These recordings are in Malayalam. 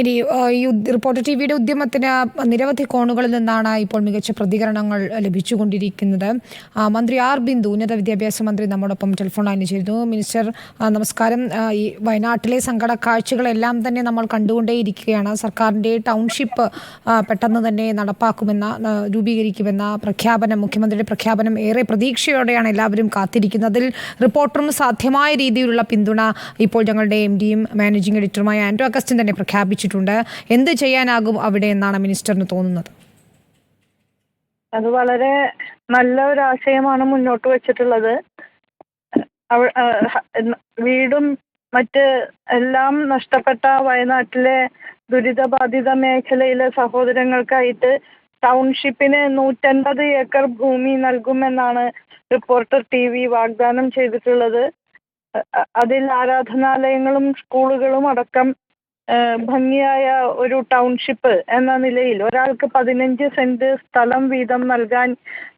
ഇനി ഈ റിപ്പോർട്ടർ ടി വിയുടെ ഉദ്യമത്തിന് നിരവധി കോണുകളിൽ നിന്നാണ് ഇപ്പോൾ മികച്ച പ്രതികരണങ്ങൾ ലഭിച്ചുകൊണ്ടിരിക്കുന്നത്. മന്ത്രി ആർ ബിന്ദു ഉന്നത വിദ്യാഭ്യാസ മന്ത്രി നമ്മോടൊപ്പം ടെലിഫോൺ ലൈനിൽ ചേരുന്നു. മിനിസ്റ്റർ നമസ്കാരം. ഈ വയനാട്ടിലെ സങ്കട കാഴ്ചകളെല്ലാം തന്നെ നമ്മൾ കണ്ടുകൊണ്ടേയിരിക്കുകയാണ്. സർക്കാരിന്റെ ടൗൺഷിപ്പ് പെട്ടെന്ന് തന്നെ നടപ്പാക്കുമെന്ന രൂപീകരിക്കുമെന്ന പ്രഖ്യാപനം മുഖ്യമന്ത്രിയുടെ പ്രഖ്യാപനം ഏറെ പ്രതീക്ഷയോടെയാണ് എല്ലാവരും കാത്തിരിക്കുന്നതിൽ റിപ്പോർട്ടറും സാധ്യമായ രീതിയിലുള്ള പിന്തുണ ഇപ്പോൾ ഞങ്ങളുടെ എം ഡിയും മാനേജിംഗ് എഡിറ്ററുമായ ആൻഡോ അഗസ്റ്റിൻ തന്നെ പ്രഖ്യാപിച്ചിട്ടുണ്ട് എന്ത് ചെയ്യാനാകും അവിടെ എന്നാണ് മിനിസ്റ്ററിന് തോന്നുന്നത്? അത് വളരെ നല്ല ഒരു ആശയമാണ് മുന്നോട്ട് വെച്ചിട്ടുള്ളത്. വീടും മറ്റ് എല്ലാം നഷ്ടപ്പെട്ട വയനാട്ടിലെ ദുരിതബാധിത മേഖലയിലെ സഹോദരങ്ങൾക്കായിട്ട് ടൗൺഷിപ്പിന് നൂറ്റൻപത് ഏക്കർ ഭൂമി നൽകുമെന്നാണ് റിപ്പോർട്ടർ ടി വി വാഗ്ദാനം ചെയ്തിട്ടുള്ളത്. അതിൽ ആരാധനാലയങ്ങളും സ്കൂളുകളും അടക്കം ഭംഗിയായ ഒരു ടൗൺഷിപ്പ് എന്ന നിലയിൽ ഒരാൾക്ക് പതിനഞ്ച് സെന്റ് സ്ഥലം വീതം നൽകാൻ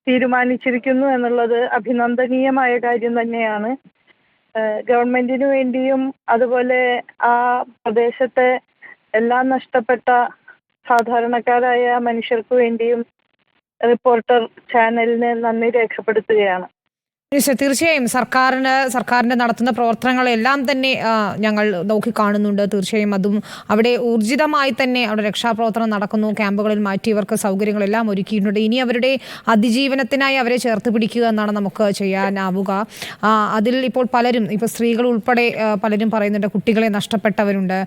തീരുമാനിച്ചിരിക്കുന്നു എന്നുള്ളത് അഭിനന്ദനീയമായ കാര്യം തന്നെയാണ്. ഗവൺമെന്റിനു വേണ്ടിയും അതുപോലെ ആ പ്രദേശത്തെ എല്ലാം നഷ്ടപ്പെട്ട സാധാരണക്കാരായ മനുഷ്യർക്ക് വേണ്ടിയും റിപ്പോർട്ടർ ചാനലിന് നന്ദി രേഖപ്പെടുത്തുകയാണ്. തീർച്ചയായും സർക്കാരിന് സർക്കാരിന്റെ നടത്തുന്ന പ്രവർത്തനങ്ങളെല്ലാം തന്നെ ഞങ്ങൾ നോക്കി കാണുന്നുണ്ട്. തീർച്ചയായും അതും അവിടെ ഊർജിതമായി തന്നെ അവിടെ രക്ഷാപ്രവർത്തനം നടക്കുന്നു. ക്യാമ്പുകളിൽ മാറ്റിയവർക്ക് സൗകര്യങ്ങളെല്ലാം ഒരുക്കിയിട്ടുണ്ട്. ഇനി അവരുടെ അതിജീവനത്തിനായി അവരെ ചേർത്ത് പിടിക്കുക എന്നാണ് നമുക്ക് ചെയ്യാനാവുക. അതിൽ ഇപ്പോൾ പലരും ഇപ്പോൾ സ്ത്രീകൾ ഉൾപ്പെടെ പലരും പറയുന്നുണ്ട് കുട്ടികളെ നഷ്ടപ്പെട്ടവരുണ്ട്.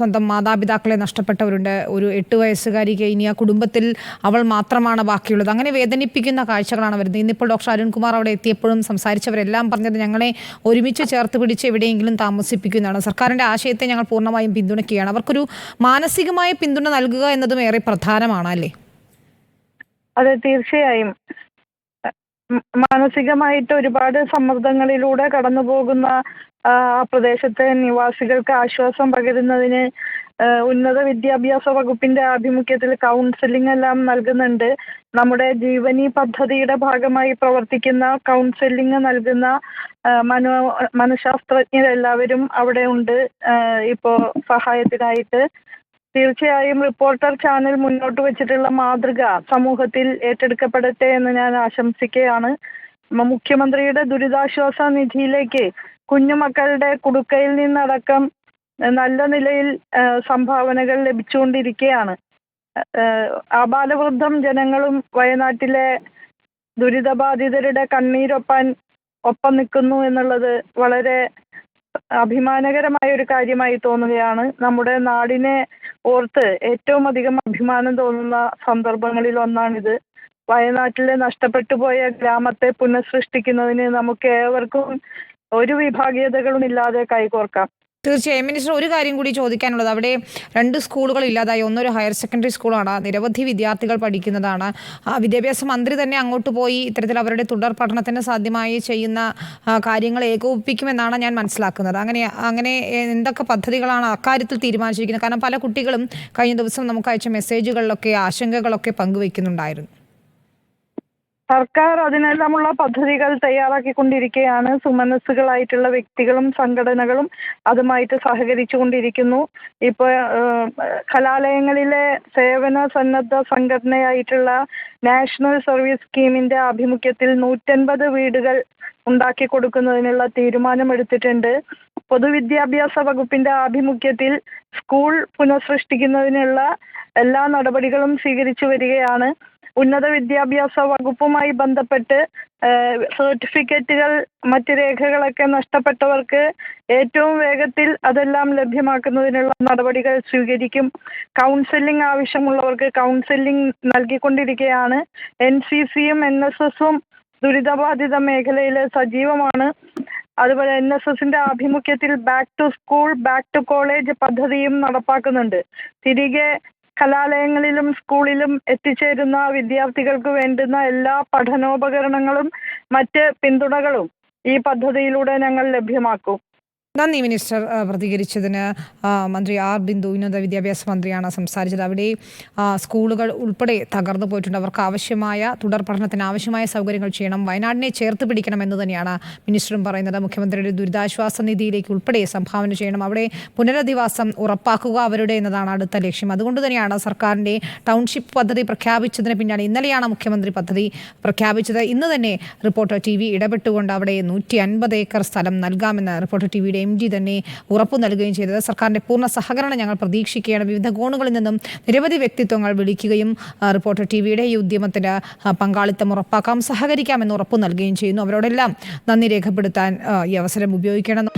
സ്വന്തം മാതാപിതാക്കളെ നഷ്ടപ്പെട്ടവരുണ്ട്. ഒരു എട്ട് വയസ്സുകാരിക്ക് ഇനി ആ കുടുംബത്തിൽ അവൾ മാത്രമാണ് ബാക്കിയുള്ളത്. അങ്ങനെ വേദനിപ്പിക്കുന്ന കാഴ്ചകളാണ് വരുന്നത്. ഇന്നിപ്പോൾ ഡോക്ടർ അരുൺകുമാർ അവിടെ എത്തിയപ്പോഴും സംസാരിച്ചവരെല്ലാം പറഞ്ഞത് ഞങ്ങളെ ഒരുമിച്ച് ചേർത്ത് പിടിച്ച് എവിടെയെങ്കിലും താമസിപ്പിക്കുന്നതാണ്. സർക്കാരിന്റെ ആശയത്തെ ഞങ്ങൾ പൂർണമായും പിന്തുണയ്ക്കുകയാണ്. അവർക്കൊരു മാനസികമായ പിന്തുണ നൽകുക എന്നതും ഏറെ പ്രധാനമാണ് അല്ലേ? അതെ തീർച്ചയായും. മാനസികമായിട്ട് ഒരുപാട് സമ്മർദ്ദങ്ങളിലൂടെ കടന്നു പോകുന്ന ആ പ്രദേശത്തെ നിവാസികൾക്ക് ആശ്വാസം പകരുന്നതിന് ഉന്നത വിദ്യാഭ്യാസ വകുപ്പിന്റെ ആഭിമുഖ്യത്തിൽ കൗൺസിലിംഗ് എല്ലാം നൽകുന്നുണ്ട്. നമ്മുടെ ജീവനി പദ്ധതിയുടെ ഭാഗമായി പ്രവർത്തിക്കുന്ന കൗൺസിലിംഗ് നൽകുന്ന മനോ മനഃശാസ്ത്രജ്ഞരെല്ലാവരും അവിടെ ഉണ്ട്. ആ, ഇപ്പോ സഹായത്തിനായിട്ട്. തീർച്ചയായും റിപ്പോർട്ടർ ചാനൽ മുന്നോട്ട് വെച്ചിട്ടുള്ള മാതൃക സമൂഹത്തിൽ ഏറ്റെടുക്കപ്പെടട്ടെ എന്ന് ഞാൻ ആശംസിക്കുകയാണ്. മുഖ്യമന്ത്രിയുടെ ദുരിതാശ്വാസ നിധിയിലേക്ക് കുഞ്ഞുമക്കളുടെ കുടുക്കയിൽ നിന്നടക്കം നല്ല നിലയിൽ സംഭാവനകൾ ലഭിച്ചുകൊണ്ടിരിക്കുകയാണ് ആബാലവൃദ്ധം ജനങ്ങളും വയനാട്ടിലെ ദുരിതബാധിതരുടെ കണ്ണീരൊപ്പാൻ ഒപ്പം നിൽക്കുന്നു എന്നുള്ളത് വളരെ അഭിമാനകരമായ ഒരു കാര്യമായി തോന്നുകയാണ്. നമ്മുടെ നാടിനെ ഓർത്ത് ഏറ്റവും അധികം അഭിമാനം തോന്നുന്ന സന്ദർഭങ്ങളിൽ ഒന്നാണിത്. വയനാട്ടിലെ നഷ്ടപ്പെട്ടു പോയ ഗ്രാമത്തെ പുനഃസൃഷ്ടിക്കുന്നതിന് നമുക്ക് ഏവർക്കും ഒരു വിഭാഗീയതകളും ഇല്ലാതെ കൈകോർക്കാം. തീർച്ചയായും. മിനിസ്റ്റർ ഒരു കാര്യം കൂടി ചോദിക്കാനുള്ളത്. അവിടെ രണ്ട് സ്കൂളുകൾ ഇല്ലാതായി. ഒന്നൊരു ഹയർ സെക്കൻഡറി സ്കൂളാണ്. നിരവധി വിദ്യാർത്ഥികൾ പഠിക്കുന്നതാണ്. വിദ്യാഭ്യാസ മന്ത്രി തന്നെ അങ്ങോട്ട് പോയി ഇത്തരത്തിൽ അവരുടെ തുടർ പഠനത്തിന് സാധ്യമായി ചെയ്യുന്ന കാര്യങ്ങൾ ഏകോപിപ്പിക്കുമെന്നാണ് ഞാൻ മനസ്സിലാക്കുന്നത്. അങ്ങനെ അങ്ങനെ എന്തൊക്കെ പദ്ധതികളാണ് അക്കാര്യത്തിൽ തീരുമാനിച്ചിരിക്കുന്നത്? കാരണം പല കുട്ടികളും കഴിഞ്ഞ ദിവസം നമുക്ക് അയച്ച മെസ്സേജുകളിലൊക്കെ ആശങ്കകളൊക്കെ പങ്കുവെക്കുന്നുണ്ടായിരുന്നു സർക്കാർ അതിനെല്ലാമുള്ള പദ്ധതികൾ തയ്യാറാക്കിക്കൊണ്ടിരിക്കുകയാണ് സുമനസ്സുകളായിട്ടുള്ള വ്യക്തികളും സംഘടനകളും അതുമായിട്ട് സഹകരിച്ചുകൊണ്ടിരിക്കുന്നു. ഇപ്പോൾ കലാലയങ്ങളിലെ സേവന സന്നദ്ധ സംഘടനയായിട്ടുള്ള നാഷണൽ സർവീസ് സ്കീമിന്റെ ആഭിമുഖ്യത്തിൽ നൂറ്റൻപത് വീടുകൾ ഉണ്ടാക്കി കൊടുക്കുന്നതിനുള്ള തീരുമാനമെടുത്തിട്ടുണ്ട്. പൊതുവിദ്യാഭ്യാസ വകുപ്പിന്റെ ആഭിമുഖ്യത്തിൽ സ്കൂൾ പുനഃസൃഷ്ടിക്കുന്നതിനുള്ള എല്ലാ നടപടികളും സ്വീകരിച്ചു വരികയാണ്. ഉന്നത വിദ്യാഭ്യാസ വകുപ്പുമായി ബന്ധപ്പെട്ട് സർട്ടിഫിക്കറ്റുകൾ മറ്റ് രേഖകളൊക്കെ നഷ്ടപ്പെട്ടവർക്ക് ഏറ്റവും വേഗത്തിൽ അതെല്ലാം ലഭ്യമാക്കുന്നതിനുള്ള നടപടികൾ സ്വീകരിക്കും. കൗൺസിലിംഗ് ആവശ്യമുള്ളവർക്ക് കൗൺസിലിംഗ് നൽകിക്കൊണ്ടിരിക്കുകയാണ്. എൻ സി സിയും എൻ എസ് എസും ദുരിതബാധിത മേഖലയിൽ സജീവമാണ്. അതുപോലെ എൻ എസ് എസിന്റെ ആഭിമുഖ്യത്തിൽ back to school back to college പദ്ധതിയും നടപ്പാക്കുന്നുണ്ട്. തിരികെ കലാലയങ്ങളിലും സ്കൂളിലും എത്തിച്ചേരുന്ന വിദ്യാർത്ഥികൾക്ക് വേണ്ടുന്ന എല്ലാ പഠനോപകരണങ്ങളും മറ്റ് പിന്തുണകളും ഈ പദ്ധതിയിലൂടെ ഞങ്ങൾ ലഭ്യമാക്കും. നന്ദി മിനിസ്റ്റർ പ്രതികരിച്ചതിന്. മന്ത്രി ആർ. ബിന്ദു ഉന്നത വിദ്യാഭ്യാസ മന്ത്രിയാണ് സംസാരിച്ചത്. അവിടെ സ്കൂളുകൾ ഉൾപ്പെടെ തകർന്നു പോയിട്ടുണ്ട്. അവർക്ക് ആവശ്യമായ തുടർ പഠനത്തിന് ആവശ്യമായ സൗകര്യങ്ങൾ ചെയ്യണം. വയനാടിനെ ചേർത്ത് പിടിക്കണം എന്ന് തന്നെയാണ് മിനിസ്റ്ററും പറയുന്നത്. മുഖ്യമന്ത്രിയുടെ ദുരിതാശ്വാസ നിധിയിലേക്ക് ഉൾപ്പെടെ സംഭാവന ചെയ്യണം. അവിടെ പുനരധിവാസം ഉറപ്പാക്കുക അവരുടെ എന്നതാണ് അടുത്ത ലക്ഷ്യം. അതുകൊണ്ട് തന്നെയാണ് സർക്കാരിന്റെ ടൗൺഷിപ്പ് പദ്ധതി പ്രഖ്യാപിച്ചതിന് പിന്നാലെ ഇന്നലെയാണ് മുഖ്യമന്ത്രി പദ്ധതി പ്രഖ്യാപിച്ചത്. ഇന്ന് തന്നെ റിപ്പോർട്ടർ ടി ഇടപെട്ടുകൊണ്ട് അവിടെ നൂറ്റി ഏക്കർ സ്ഥലം നൽകാമെന്ന് റിപ്പോർട്ടർ ടി വിയുടെ എം ഡി തന്നെ ഉറപ്പു നൽകുകയും ചെയ്തത്. സർക്കാരിന്റെ പൂർണ സഹകരണം ഞങ്ങൾ പ്രതീക്ഷിക്കുകയാണ്. വിവിധ കോണുകളിൽ നിന്നും നിരവധി വ്യക്തിത്വങ്ങൾ വിളിക്കുകയും റിപ്പോർട്ടർ ടി വിയുടെ ഈ ഉദ്യമത്തിന് പങ്കാളിത്തം ഉറപ്പാക്കാം സഹകരിക്കാമെന്ന് ഉറപ്പു നൽകുകയും ചെയ്യുന്നു. അവരോടെല്ലാം നന്ദി രേഖപ്പെടുത്താൻ ഈ അവസരം ഉപയോഗിക്കണം